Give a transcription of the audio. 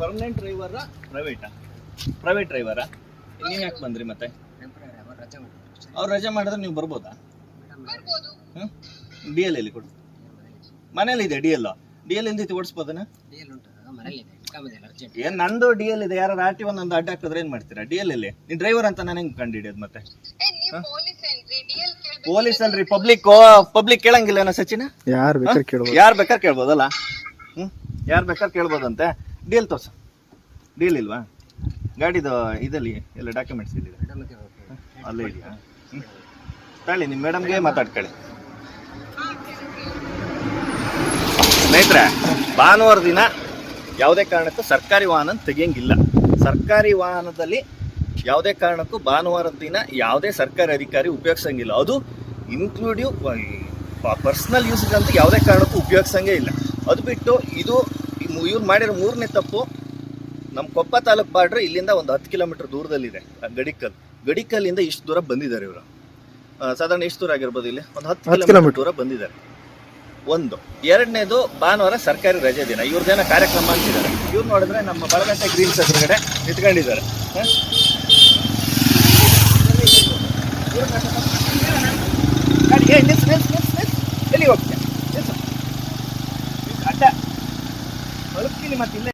Permanent ಡ್ರೈವರ ಪ್ರೈವೇಟಾ private ಡ್ರೈವರಾ ನೀವು ಯಾಕೆ ಬಂದ್ರಿ ಮತ್ತೆ? ಅವ್ರು ರಜೆ ಮಾಡಿದ್ರೆ ನೀವು ಬರ್ಬೋದಾ? ಹ್ಞೂ ಡಿ ಎಲ್ ಎಲ್ಲಿ ಕೊಡು. ಮನೇಲಿ ಇದೆ ಡಿ ಎಲ್ ಡಿ ಎಲ್ ಇಲ್ದೈತಿ ಓಡಿಸ್ಬೋದನ ಏನ್ ನಂದು ಡಿ ಎಲ್ ಇದೆ ಯಾರು ಆರ್ ಟಿ ಒನ್ ಒಂದು ಅಡ್ಡ ಹಾಕಿದ್ರೆ ಏನ್ ಮಾಡ್ತೀರಾ? ಡಿ ಎಲ್ ಇಲ್ಲಿ ನೀನ್ ಡ್ರೈವರ್ ಅಂತ ನಾನು ಹೆಂಗ್ ಕಂಡಿಡಿಯೋದು ಮತ್ತೆ? ಪೊಲೀಸ್ ಅಲ್ರಿ ಪಬ್ಲಿಕ್ ಪಬ್ಲಿಕ್ ಕೇಳಂಗಿಲ್ಲ ಸಚಿನ? ಯಾರು ಬೇಕಾದ್ರೆ ಕೇಳ್ಬೋದು. ಯಾರು ಬೇಕಾದ್ರೆ ಕೇಳ್ಬೋದಲ್ಲ? ಹ್ಮ್? ಯಾರು ಬೇಕಾದ್ರೆ ಕೇಳ್ಬೋದಂತೆ? ಡಿ ತೋರ್ಸ. ಡಿಎಲ್ ಇಲ್ವಾ? ಗಾಡಿದು ಇದಲ್ಲಿ ಎಲ್ಲ ಡಾಕ್ಯುಮೆಂಟ್ಸ್ ಇಲ್ಲಿದೆ ಅಲ್ಲೇ ಇದೆಯಾ? ತಾಳಿ ನಿಮ್ಮ ಮೇಡಮ್ಗೆ ಮಾತಾಡ್ಕೊಳ್ಳಿ. ಸ್ನೇಹಿತರೆ ಭಾನುವಾರ ದಿನ ಯಾವುದೇ ಕಾರಣಕ್ಕೂ ಸರ್ಕಾರಿ ವಾಹನ ತೆಗಿಯಂಗಿಲ್ಲ. ಸರ್ಕಾರಿ ವಾಹನದಲ್ಲಿ ಯಾವುದೇ ಕಾರಣಕ್ಕೂ ಭಾನುವಾರದ ದಿನ ಯಾವುದೇ ಸರ್ಕಾರಿ ಅಧಿಕಾರಿ ಉಪಯೋಗಿಸಂಗಿಲ್ಲ. ಅದು ಇನ್ಕ್ಲೂಡಿವ್ ಪರ್ಸ್ನಲ್ ಯೂಸೇಜ್ ಅಂತ ಯಾವುದೇ ಕಾರಣಕ್ಕೂ ಉಪಯೋಗಿಸಂಗೇ ಇಲ್ಲ. ಅದು ಬಿಟ್ಟು ಇದು ಇವ್ರು ಮಾಡಿರೋ ಮೂರನೇ ತಪ್ಪು. ನಮ್ಮ ಕೊಪ್ಪ ತಾಲೂಕು ಬಾರ್ಡ್ರ್ ಇಲ್ಲಿಂದ ಒಂದು ಹತ್ತು ಕಿಲೋಮೀಟರ್ ದೂರದಲ್ಲಿದೆ ಗಡಿಕಲ್. ಗಡಿಕಲ್ಲಿಂದ ಇಷ್ಟು ದೂರ ಬಂದಿದ್ದಾರೆ ಇವರು. ಸಾಧಾರಣ ಎಷ್ಟು ದೂರ ಆಗಿರ್ಬೋದು ಇಲ್ಲಿ. ಒಂದು ಹತ್ತು ಕಿಲೋಮೀಟರ್ ದೂರ ಬಂದಿದ್ದಾರೆ. ಒಂದು. ಎರಡನೇದು ಭಾನುವಾರ ಸರ್ಕಾರಿ ರಜೆ ದಿನ. ಇವ್ರದ್ದೇನೋ ಕಾರ್ಯಕ್ರಮ ಅಂತಿದ್ದಾರೆ. ಇವ್ರು ನೋಡಿದ್ರೆ ನಮ್ಮ ಬಳಗಟ್ಟೆ ಗ್ರೀನ್ಸ್ ಎದುರುಗಡೆ ನಿಂತ್ಕೊಂಡಿದ್ದಾರೆ. ಎಲ್ಲಿ ಹೋಗ್ತೀಯ. ಅಡ್ಡ. ಹೊಳಪ್ತೀನಿ ಮತ್ತೆ ಇಲ್ಲೇ